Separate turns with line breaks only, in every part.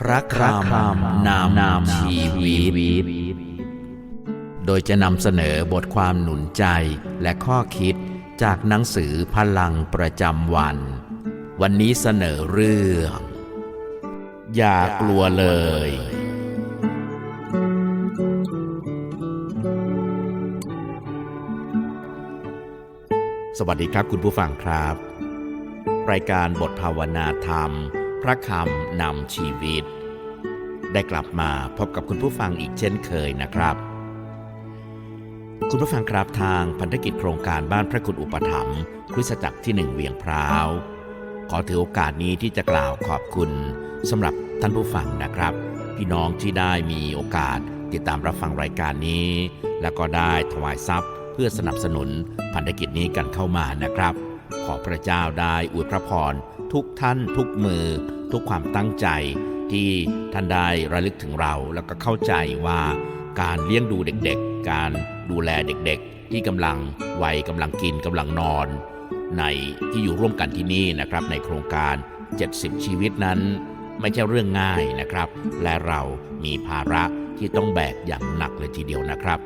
พระคำนามนามชีวิต โดยจะนำเสนอบทความหนุนใจและข้อคิดจากหนังสือพลังประจำวัน วันนี้เสนอเรื่อง อย่ากลัวเลย สวัสดีครับคุณผู้ฟังครับ รายการบทภาวนาธรรม พระคำนำชีวิต ได้กลับมาพบกับคุณผู้ฟังอีกเช่นเคยนะครับ คุณผู้ฟังครับทางพันธกิจโครงการบ้านพระคุณอุปถัมภ์คริสตจักรที่หนึ่งเวียงพร้าว ขอถือโอกาสนี้ที่จะกล่าวขอบคุณสำหรับท่านผู้ฟังนะครับ พี่น้องที่ได้มีโอกาสติดตามรับฟังรายการนี้ แล้วก็ได้ถวายทรัพย์ เพื่อสนับสนุนพันธกิจนี้กันเข้ามานะครับ ขอพระเจ้าได้อวยพระพร ทุกท่านทุกมือ ทุกความตั้งใจที่ท่านได้ระลึกถึงเรา แล้วก็เข้าใจว่าการเลี้ยงดูเด็กๆ การดูแลเด็กๆ ที่กำลังวัยกำลังกินกำลังนอน ในที่อยู่ร่วมกันที่นี่นะครับ ในโครงการ 70 ชีวิตนั้น ไม่ใช่เรื่องง่ายนะครับ และเรามีภาระที่ต้องแบกอย่างหนักเลยทีเดียวนะครับ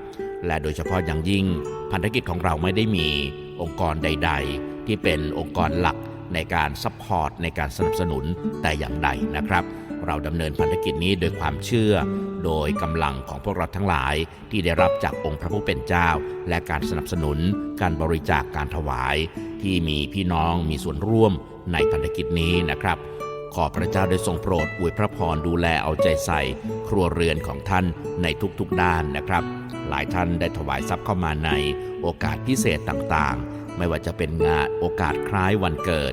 และโดยเฉพาะอย่างยิ่งพันธกิจของเราไม่ได้มีองค์กรใด ๆ ที่เป็นองค์กรหลัก ในการซัพพอร์ตในการสนับสนุนแต่อย่างใดนะครับ เราดำเนินพันธกิจนี้โดยความเชื่อ โดยกำลังของพวกเราทั้งหลายที่ได้รับจากองค์พระผู้เป็นเจ้า และการสนับสนุน การบริจาคการถวาย ที่มีพี่น้องมีส่วนร่วมในพันธกิจนี้นะครับขอพระเจ้าได้ทรงโปรดอวยพระพรดูแลเอาใจใส่ ครัวเรือนของท่านในทุกๆด้านนะครับ หลายท่านได้ถวายทรัพย์เข้ามาในโอกาสพิเศษต่างๆ ไม่ว่าจะเป็นงานโอกาสคล้ายวันเกิด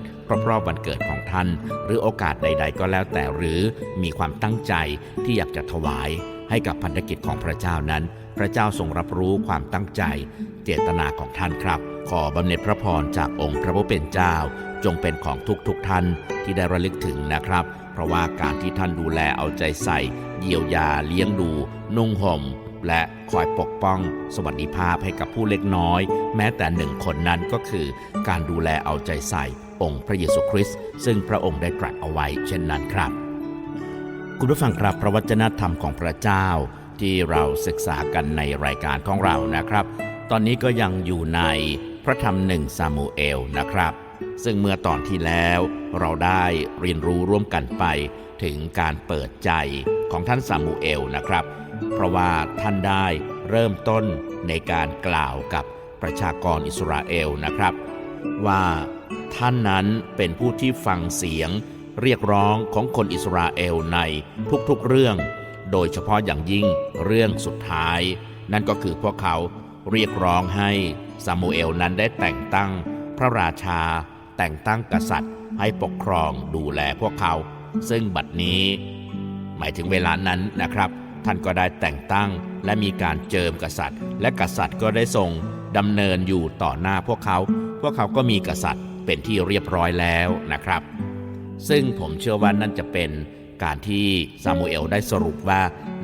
รอบๆวันเกิดของท่าน หรือโอกาสใด ๆ ก็แล้วแต่หรือมีความตั้งใจที่อยากจะถวายให้กับพันธกิจของพระเจ้านั้น พระเจ้าทรงรับรู้ความตั้งใจ เจตนาของท่านครับ ขอบำเหน็จพระพรจากองค์พระผู้เป็นเจ้า จงเป็นของทุกๆทท่านที่ได้ระลึกถึงนะครับ เพราะว่าการที่ท่านดูแลเอาใจใส่ เยียวยาเลี้ยงดู นุ่งห่ม และคอยปกป้องสวัสดิภาพให้กับผู้เล็กน้อย แม้แต่หนึ่งคนนั้นก็คือการดูแลเอาใจใส่องค์พระเยซูคริสต์ซึ่งพระองค์ได้ตรัสเอาไว้เช่นนั้นครับ คุณผู้ฟังครับพระวจนะธรรมของพระเจ้าที่เราศึกษากันในรายการของเรานะครับ ตอนนี้ก็ยังอยู่ในพระธรรมหนึ่งซามูเอลนะครับ ซึ่งเมื่อตอนที่แล้วเราได้เรียนรู้ร่วมกันไปถึงการเปิดใจของท่านซามูเอลนะครับ เพราะว่าท่านได้เริ่มต้นในการกล่าวกับประชากรอิสราเอลนะครับ ว่าท่านนั้นเป็นผู้ที่ฟังเสียงเรียกร้องของคนอิสราเอลในทุกๆเรื่อง โดยเฉพาะอย่างยิ่งเรื่องสุดท้าย นั่นก็คือพวกเขาเรียกร้องให้ซามูเอลนั้นได้แต่งตั้งพระราชา แต่งตั้งกษัตริย์ ให้ปกครองดูแลพวกเขา ซึ่งบัดนี้ หมายถึงเวลานั้นนะครับ ท่านก็ได้แต่งตั้งและมีการเจิมกษัตริย์ และกษัตริย์ก็ได้ทรงดำเนินอยู่ต่อหน้าพวกเขา พวกเขาก็มีกษัตริย์เป็นที่เรียบร้อยแล้วนะครับ ซึ่งผมเชื่อว่านั่นจะเป็นการที่ซามูเอลได้สรุปว่า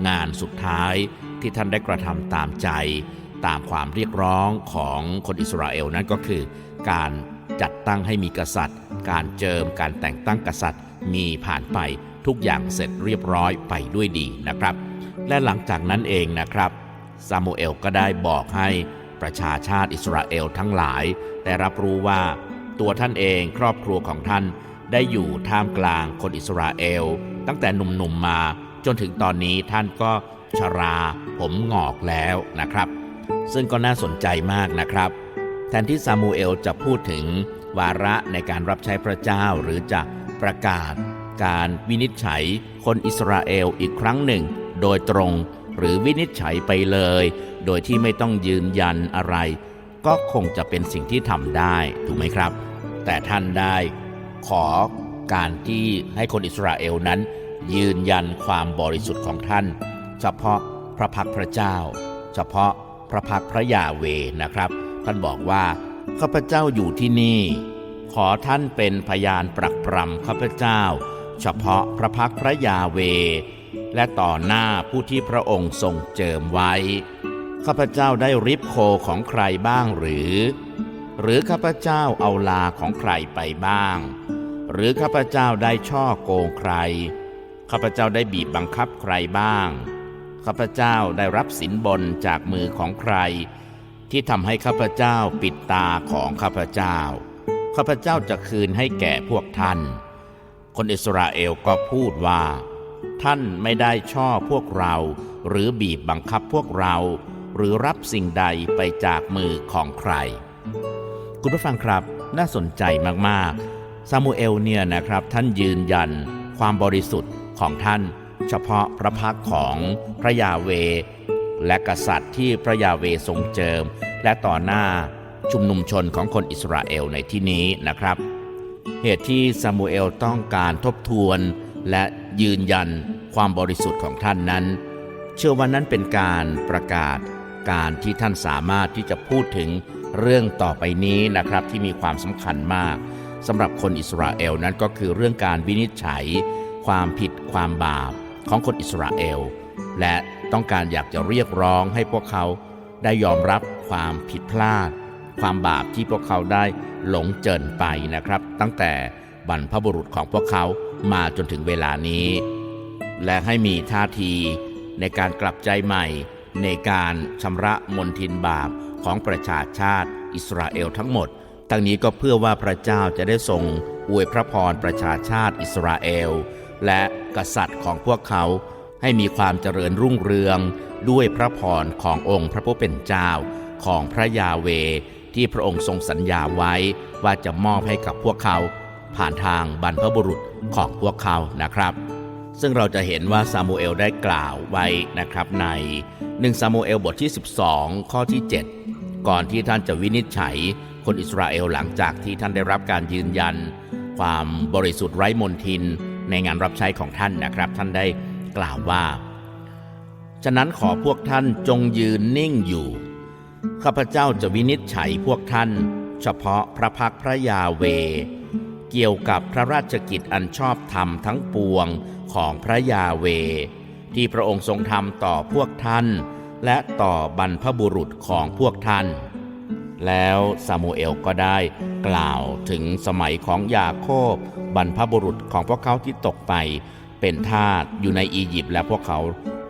งานสุดท้ายที่ท่านได้กระทำตามใจ ตามความเรียกร้องของคนอิสราเอลนั้นก็คือ การจัดตั้งให้มีกษัตริย์ การเจิมการแต่งตั้งกษัตริย์มีผ่านไปทุกอย่างเสร็จเรียบร้อยไปด้วยดีนะครับ และหลังจากนั้นเองนะครับซามูเอลก็ได้บอกให้ประชาชาติอิสราเอลทั้งหลาย ได้รับรู้ว่าตัวท่านเองครอบครัวของท่านได้อยู่ท่ามกลางคนอิสราเอล ตั้งแต่หนุ่มๆมา จนถึงตอนนี้ท่านก็ชราผมงอกแล้วนะครับ ซึ่งก็น่าสนใจมากนะครับ แทนที่ซามูเอลจะพูดถึงวาระในการรับใช้พระเจ้าหรือจะประกาศ การวินิจฉัยคนอิสราเอลอีกครั้งหนึ่ง โดยตรง หรือวินิจฉัยไปเลย โดยที่ไม่ต้องยืนยันอะไร ก็คงจะเป็นสิ่งที่ทำได้ถูกไหมครับ แต่ท่านได้ ขอการที่ให้คนอิสราเอลนั้น ยืนยันความบริสุทธิ์ของท่าน เฉพาะพระพักพระเจ้า เฉพาะพระพักพระยาเวนะครับ ท่านบอกว่าข้าพเจ้าอยู่ที่นี่ ขอท่านเป็นพยานปรักปรำข้าพเจ้า เฉพาะพระพักพระยาเว และต่อหน้าผู้ที่พระองค์ทรงเจิมไว้ ข้าพเจ้าได้ริบโคของใครบ้างหรือ หรือข้าพเจ้าเอาลาของใครไปบ้าง หรือข้าพเจ้าได้ช่อโกงใคร ข้าพเจ้าได้บีบบังคับใครบ้าง ข้าพเจ้าได้รับสินบนจากมือของใคร ที่ทำให้ข้าพเจ้าปิดตาของข้าพเจ้า ข้าพเจ้าจะคืนให้แก่พวกท่าน คนอิสราเอลก็พูดว่า ท่านไม่ได้ช่อพวกเรา หรือบีบบังคับพวกเรา หรือรับสิ่งใดไปจากมือของใคร คุณผู้ฟังครับน่าสนใจมากๆ ซามูเอลเนี่ยนะครับท่านยืนยันความบริสุทธิ์ของท่าน เฉพาะพระพักของพระยาเว และกษัตริย์ที่พระยาเวทรงเจิม และต่อหน้าชุมนุมชนของคนอิสราเอลในที่นี้นะครับ เหตุที่ซามูเอลต้องการทบทวนและ ยืนยันความบริสุทธิ์ของท่านนั้น เชื่อว่านั้นเป็นการประกาศการที่ท่านสามารถที่จะพูดถึงเรื่องต่อไปนี้นะครับที่มีความสำคัญมากสำหรับคนอิสราเอลนั้นก็คือเรื่องการวินิจฉัย ความผิดความบาปของคนอิสราเอล และต้องการอยากจะเรียกร้องให้พวกเขาได้ยอมรับความผิดพลาด ความบาปที่พวกเขาได้หลงเจินไปนะครับ ตั้งแต่ บรรพบุรุษของพวกเขามาจนถึงเวลานี้ และให้มีท่าทีในการกลับใจใหม่ ในการชำระมนทินบาปของประชาชาติอิสราเอลทั้งหมด ทั้งนี้ก็เพื่อว่าพระเจ้าจะได้ทรงอวยพระพรประชาชาติอิสราเอล และกษัตริย์ของพวกเขาให้มีความเจริญรุ่งเรืองด้วยพระพรขององค์พระผู้เป็นเจ้าของพระยาเวที่พระองค์ทรงสัญญาไว้ว่าจะมอบให้กับพวกเขา ผ่านทางบรรพบุรุษของพวกเขานะครับ ซึ่งเราจะเห็นว่าซามูเอลได้กล่าวไว้นะครับใน1ซามูเอลบทที่ 12 ข้อที่ 7 ก่อนที่ท่านจะวินิจฉัยคนอิสราเอลหลังจากที่ท่านได้รับการยืนยัน ความบริสุทธิ์ไร้มนทินในงานรับใช้ของท่านนะครับ ท่านได้กล่าวว่า ฉะนั้นขอพวกท่านจงยืนนิ่งอยู่ ข้าพเจ้าจะวินิจฉัยพวกท่าน เฉพาะพระพักพระยาเว เกี่ยวกับพระราชกิจอันชอบธรรมทั้งปวงของพระยาเว ที่พระองค์ทรงทำต่อพวกท่าน และต่อบรรพบุรุษของพวกท่าน แล้วซามูเอลก็ได้กล่าวถึงสมัยของยาโคบบรรพบุรุษของพวกเขาที่ตกไป เป็นทาสอยู่ในอียิปต์และพวกเขา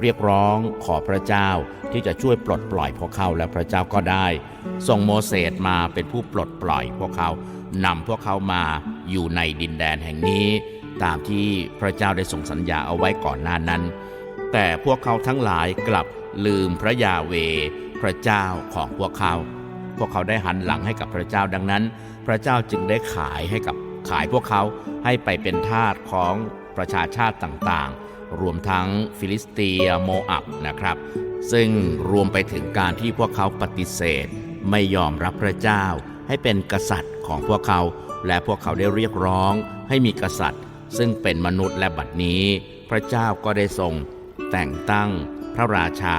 เรียกร้องขอพระเจ้าที่จะช่วยปลดปล่อยพวกเขาและพระเจ้าก็ได้ส่งโมเสสมาเป็นผู้ปลดปล่อยพวกเขานำพวกเขามา อยู่ในดินแดนแห่งนี้ ตามที่พระเจ้าได้ส่งสัญญาเอาไว้ก่อนหน้านั้น แต่พวกเขาทั้งหลายกลับลืมพระยาเว พระเจ้าของพวกเขา พวกเขาได้หันหลังให้กับพระเจ้าดังนั้น พระเจ้าจึงได้ขายให้กับขายพวกเขาให้ไปเป็นทาสของประชาชาติต่างๆ รวมทั้งฟิลิสเตียโมอับนะครับ ซึ่งรวมไปถึงการที่พวกเขาปฏิเสธ ไม่ยอมรับพระเจ้าให้เป็นกษัตริย์ของพวกเขา และพวกเขาได้เรียกร้องให้มีกษัตริย์ ซึ่งเป็นมนุษย์และบัดนี้ พระเจ้าก็ได้ทรง แต่งตั้งพระราชา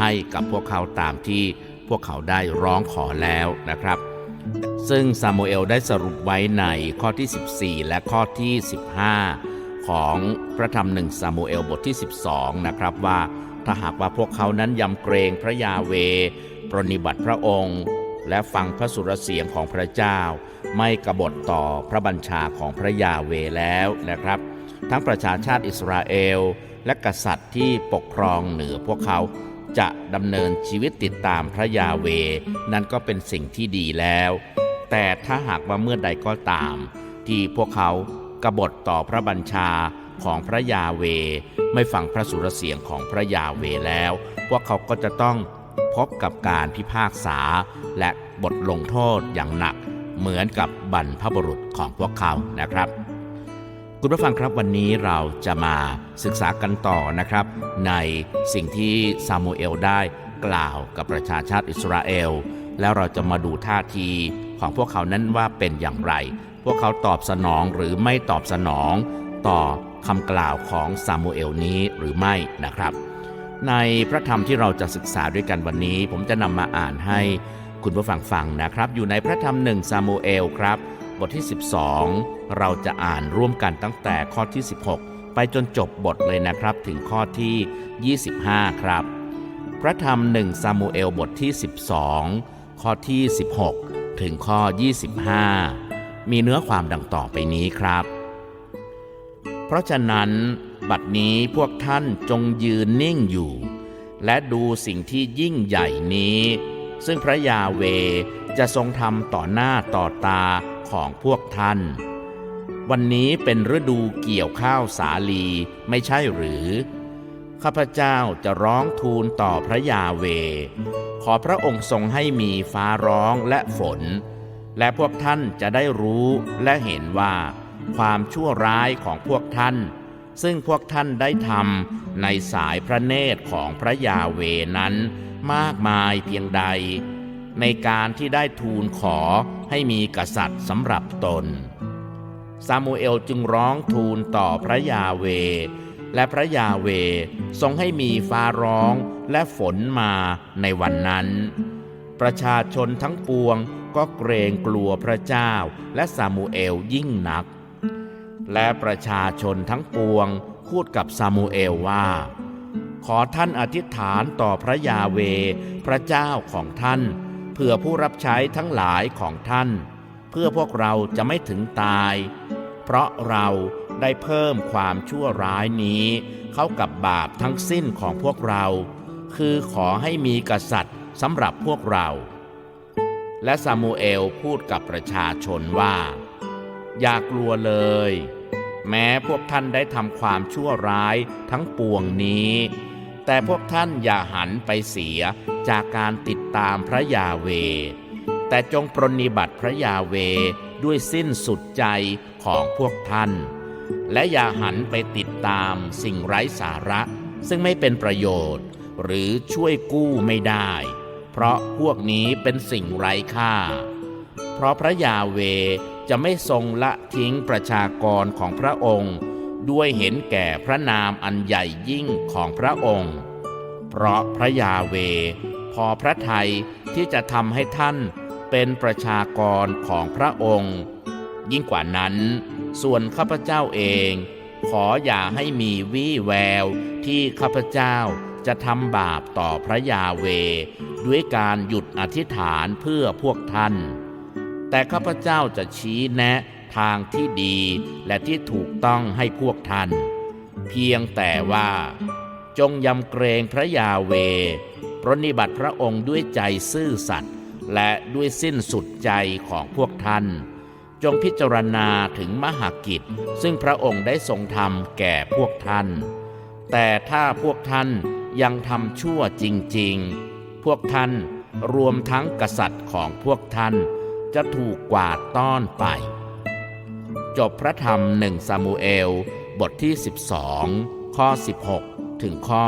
ให้กับพวกเขาตามที่พวกเขาได้ร้องขอแล้วนะครับ ซึ่งซามูเอลได้สรุปไว้ในข้อที่ 14 และข้อที่ 15 ของพระธรรมหนึ่งซามูเอลบทที่ 12 นะครับว่าถ้าหากว่าพวกเขานั้นยำเกรงพระยาเว ปรนนิบัติพระองค์ และฟังพระสุรเสียงของพระเจ้า ไม่กบฏต่อพระบัญชาของพระยาเวแล้วนะครับ ทั้งประชาชาติอิสราเอล และกษัตริย์ที่ปกครองเหนือพวกเขาจะดำเนินชีวิตติดตามพระยาเว นั่นก็เป็นสิ่งที่ดีแล้ว แต่ถ้าหากว่าเมื่อใดก็ตาม ที่พวกเขากบฏต่อพระบัญชาของพระยาเว ไม่ฟังพระสุรเสียงของพระยาเวแล้ว พวกเขาก็จะต้อง พบกับการพิพากษาและบทลงโทษอย่างหนัก เหมือนกับบรรพบุรุษของพวกเขานะครับ คุณผู้ฟังครับวันนี้เราจะมาศึกษากันต่อนะครับ ในสิ่งที่ซามูเอลได้กล่าวกับประชาชาติอิสราเอล แล้วเราจะมาดูท่าทีของพวกเขานั้นว่าเป็นอย่างไร พวกเขาตอบสนองหรือไม่ตอบสนอง ต่อคำกล่าวของซามูเอลนี้หรือไม่นะครับ ในพระธรรมที่เราจะศึกษาด้วยกันวันนี้ ผมจะนำมาอ่านให้คุณผู้ฟังฟังนะครับ อยู่ในพระธรรมหนึ่งซามูเอลครับ บทที่ 12 เราจะอ่านร่วมกันตั้งแต่ข้อที่ 16 ไปจนจบบทเลยนะครับ ถึงข้อที่ 25 ครับ พระธรรมหนึ่งซามูเอลบทที่ 12 ข้อที่ 16 ถึงข้อ 25 มีเนื้อความดังต่อไปนี้ครับ เพราะฉะนั้น บัดนี้พวกท่านจงยืนนิ่งอยู่ และดูสิ่งที่ยิ่งใหญ่นี้ ซึ่งพระยาเวจะทรงทำต่อหน้าต่อตาของพวกท่าน วันนี้เป็นฤดูเกี่ยวข้าวสาลีไม่ใช่หรือ ข้าพเจ้าจะร้องทูลต่อพระยาเว ขอพระองค์ทรงให้มีฟ้าร้องและฝน และพวกท่านจะได้รู้และเห็นว่า ความชั่วร้ายของพวกท่าน ซึ่งพวกท่านได้ทำในสายพระเนตรของพระยาเวนั้นมากมายเพียงใด ในการที่ได้ทูลขอให้มีกษัตริย์สำหรับตน ซามูเอลจึงร้องทูลต่อพระยาเว และพระยาเวทรงให้มีฟ้าร้องและฝนมาในวันนั้น ประชาชนทั้งปวงก็เกรงกลัวพระเจ้าและซามูเอลยิ่งนัก และประชาชนทั้งปวงพูดกับซามูเอลว่า ขอท่านอธิษฐานต่อพระยาเว พระเจ้าของท่าน เพื่อผู้รับใช้ทั้งหลายของท่าน เพื่อพวกเราจะไม่ถึงตาย เพราะเราได้เพิ่มความชั่วร้ายนี้ เข้ากับบาปทั้งสิ้นของพวกเรา คือขอให้มีกษัตริย์สำหรับพวกเรา และซามูเอลพูดกับประชาชนว่า อย่ากลัวเลย แม้พวกท่านได้ทำความชั่วร้ายทั้งปวงนี้ แต่พวกท่านอย่าหันไปเสียจากการติดตามพระยาเว แต่จงปรนนิบัติพระยาเวด้วยสิ้นสุดใจของพวกท่าน และอย่าหันไปติดตามสิ่งไร้สาระ ซึ่งไม่เป็นประโยชน์ หรือช่วยกู้ไม่ได้ เพราะพวกนี้เป็นสิ่งไร้ค่า เพราะพระยาเว จะไม่ทรงละทิ้งประชากรของพระองค์ ด้วยเห็นแก่พระนามอันใหญ่ยิ่งของพระองค์ เพราะพระยาเว พอพระทัยที่จะทำให้ท่านเป็นประชากรของพระองค์ ยิ่งกว่านั้น ส่วนข้าพเจ้าเอง ขออย่าให้มีวี่แววที่ข้าพเจ้าจะทำบาปต่อพระยาเว ด้วยการหยุดอธิษฐานเพื่อพวกท่าน แต่ข้าพเจ้าจะชี้แนะทางที่ดีและที่ถูกต้องให้พวกท่าน เพียงแต่ว่า จงยำเกรงพระยาเวปรนนิบัติพระองค์ด้วยใจซื่อสัตย์และด้วยสิ้นสุดใจของพวกท่าน จงพิจารณาถึงมหากิจ ซึ่งพระองค์ได้ทรงทำแก่พวกท่าน แต่ถ้าพวกท่านยังทำชั่วจริง ๆ พวกท่านรวมทั้งกษัตริย์ของพวกท่าน จะถูกกวาดต้อนไป จบพระธรรมหนึ่งซามูเอล บทที่ 12 ข้อ 16 ถึงข้อ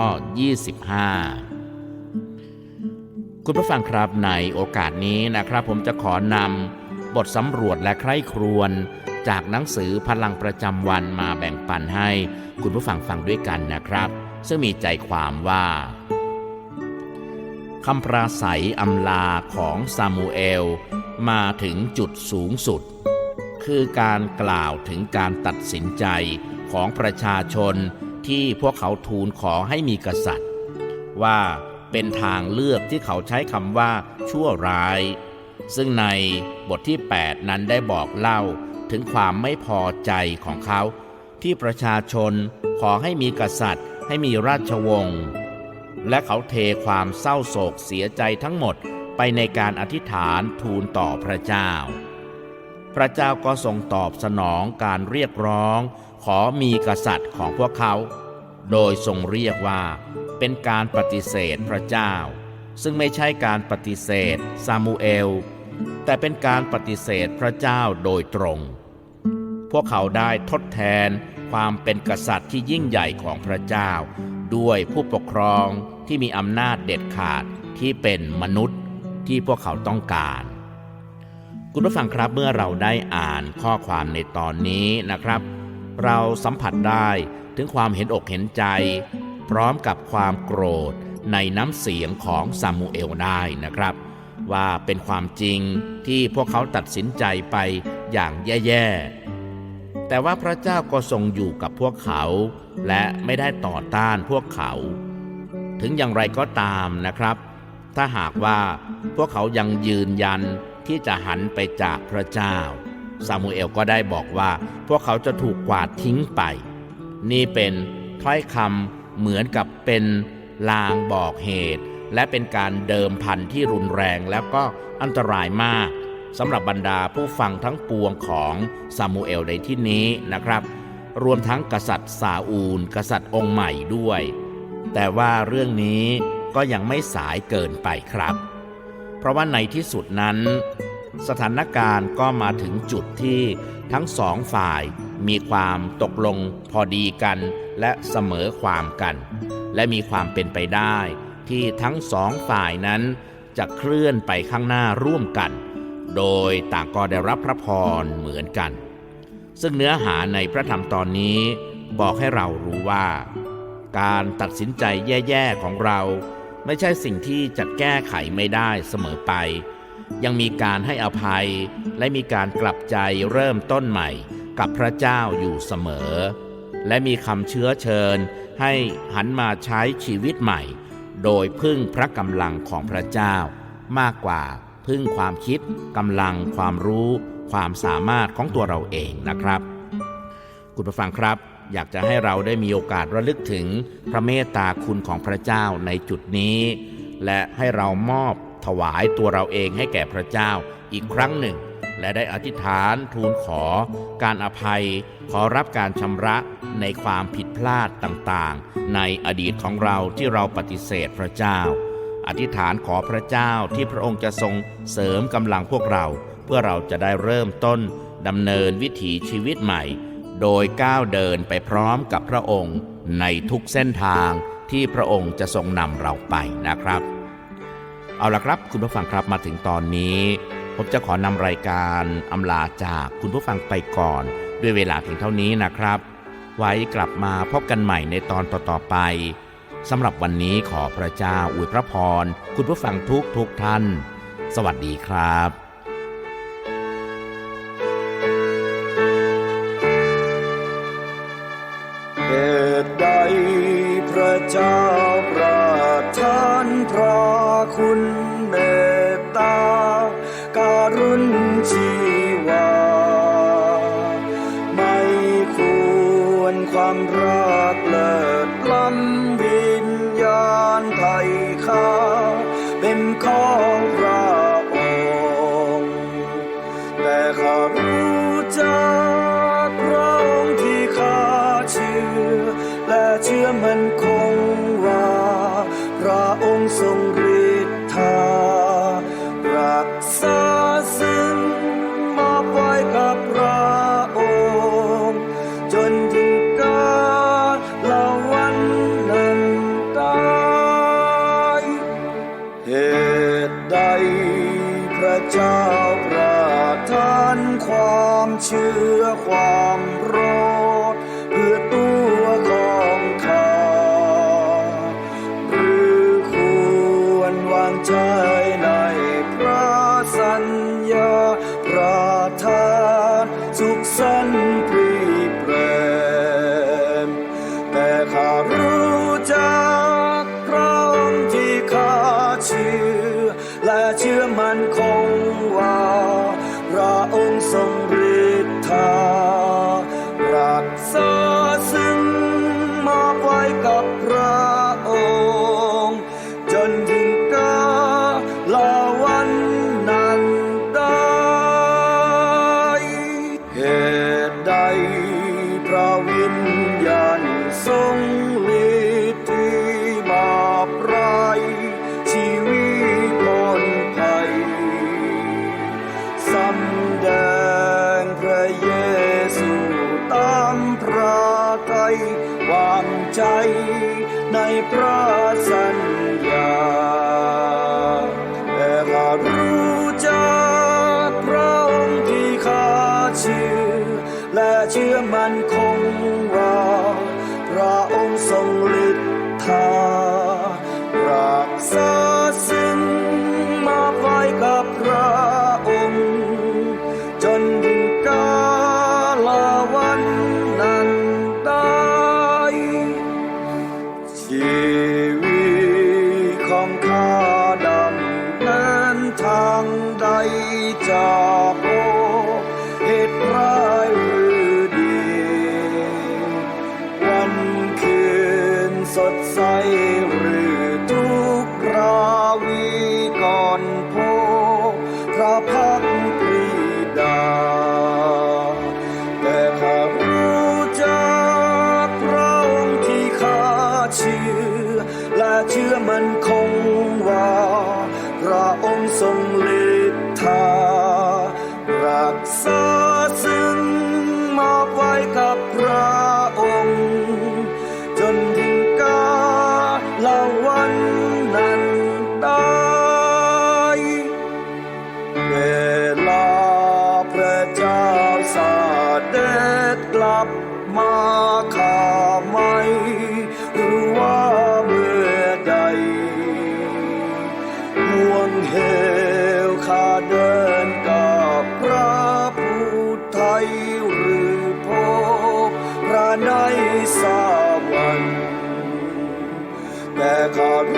25 คุณผู้ฟังครับในโอกาสนี้นะครับ ผมจะขอนำบทสำรวจและใคร่ครวญจากหนังสือพลังประจำวันมาแบ่งปันให้คุณผู้ฟังฟังด้วยกันนะครับ ซึ่งมีใจความว่าคำปราศัยอำลาของซามูเอล มาถึงจุดสูงสุด คือการกล่าวถึงการตัดสินใจของประชาชนที่พวกเขาทูลขอให้มีกษัตริย์ ว่าเป็นทางเลือกที่เขาใช้คำว่าชั่วร้าย ซึ่งในบทที่ 8 นั้นได้บอกเล่าถึงความไม่พอใจของเขา ที่ประชาชนขอให้มีกษัตริย์ ให้มีราชวงศ์และเขาเทความเศร้าโศกเสียใจทั้งหมด ไปในการอธิษฐานทูลต่อพระเจ้า พระเจ้าก็ทรงตอบสนองการเรียกร้อง ขอมีกษัตริย์ของพวกเขา โดยทรงเรียกว่า เป็นการปฏิเสธพระเจ้า ซึ่งไม่ใช่การปฏิเสธซามูเอล แต่เป็นการปฏิเสธพระเจ้าโดยตรง พวกเขาได้ทดแทนความเป็นกษัตริย์ที่ยิ่งใหญ่ของพระเจ้า ด้วยผู้ปกครองที่มีอำนาจเด็ดขาดที่เป็นมนุษย์ ที่พวกเขาต้องการ คุณผู้ฟังครับเมื่อเราได้อ่านข้อความในตอนนี้นะครับ เราสัมผัสได้ถึงความเห็นอกเห็นใจ พร้อมกับความโกรธในน้ำเสียงของซามูเอลได้นะครับ ว่าเป็นความจริงที่พวกเขาตัดสินใจไปอย่างแย่ๆ แต่ว่าพระเจ้าก็ทรงอยู่กับพวกเขา และไม่ได้ต่อต้านพวกเขา ถึงอย่างไรก็ตามนะครับ ถ้าหากว่าพวกเขายังยืนยันที่จะหันไปจากพระเจ้า ซามูเอลก็ได้บอกว่า พวกเขาจะถูกกวาดทิ้งไป นี่เป็นถ้อยคำเหมือนกับเป็นลางบอกเหตุ และเป็นการเดิมพันที่รุนแรงแล้วก็อันตรายมากสำหรับบรรดาผู้ฟังทั้งปวงของซามูเอลในที่นี้นะครับ รวมทั้งกษัตริย์ซาอูล กษัตริย์องค์ใหม่ด้วย แต่ว่าเรื่องนี้ ก็ยังไม่สายเกินไปครับ เพราะว่าในที่สุดนั้น สถานการณ์ก็มาถึงจุดที่ทั้งสองฝ่ายมีความตกลงพอดีกันและเสมอความกัน และมีความเป็นไปได้ ที่ทั้งสองฝ่ายนั้นจะเคลื่อนไปข้างหน้าร่วมกัน โดยต่างก็ได้รับพระพรเหมือนกัน ซึ่งเนื้อหาในพระธรรมตอนนี้บอกให้เรารู้ว่า การตัดสินใจแย่ ๆ ของเรา ไม่ใช่สิ่งที่จะแก้ไขไม่ได้เสมอไป ยังมีการให้อภัย และมีการกลับใจเริ่มต้นใหม่กับพระเจ้าอยู่เสมอ และมีคำเชื้อเชิญ ให้หันมาใช้ชีวิตใหม่ โดยพึ่งพระกำลังของพระเจ้า มากกว่าพึ่งความคิดกำลังความรู้ ความสามารถของตัวเราเองนะครับ คุณผู้ฟังครับ อยากจะให้เราได้มีโอกาสระลึกถึงพระเมตตาคุณของพระเจ้าในจุดนี้ และให้เรามอบถวายตัวเราเองให้แก่พระเจ้าอีกครั้งหนึ่ง และได้อธิษฐานทูลขอ การอภัย ขอรับการชำระในความผิดพลาดต่างๆ ในอดีตของเราที่เราปฏิเสธพระเจ้า อธิษฐานขอพระเจ้าที่พระองค์จะทรงเสริมกำลังพวกเรา เพื่อเราจะได้เริ่มต้นดำเนินวิถีชีวิตใหม่ โดยก้าวเดินไปพร้อมกับพระองค์ในทุกเส้นทางที่พระองค์จะทรงนำเราไปนะครับ เอาละครับคุณผู้ฟังครับมาถึงตอนนี้ ผมจะขอนำรายการอำลาจากคุณผู้ฟังไปก่อน ด้วยเวลาเพียงเท่านี้นะครับ ไว้กลับมาพบกันใหม่ในตอนต่อๆไปสำหรับวันนี้ขอพระเจ้าอวยพระพร คุณผู้ฟังทุกทุกๆท่าน สวัสดีครับ
เจ้าประทานพระคุณเมตตาการุณช เจ้าประทานความเชื่อความร แ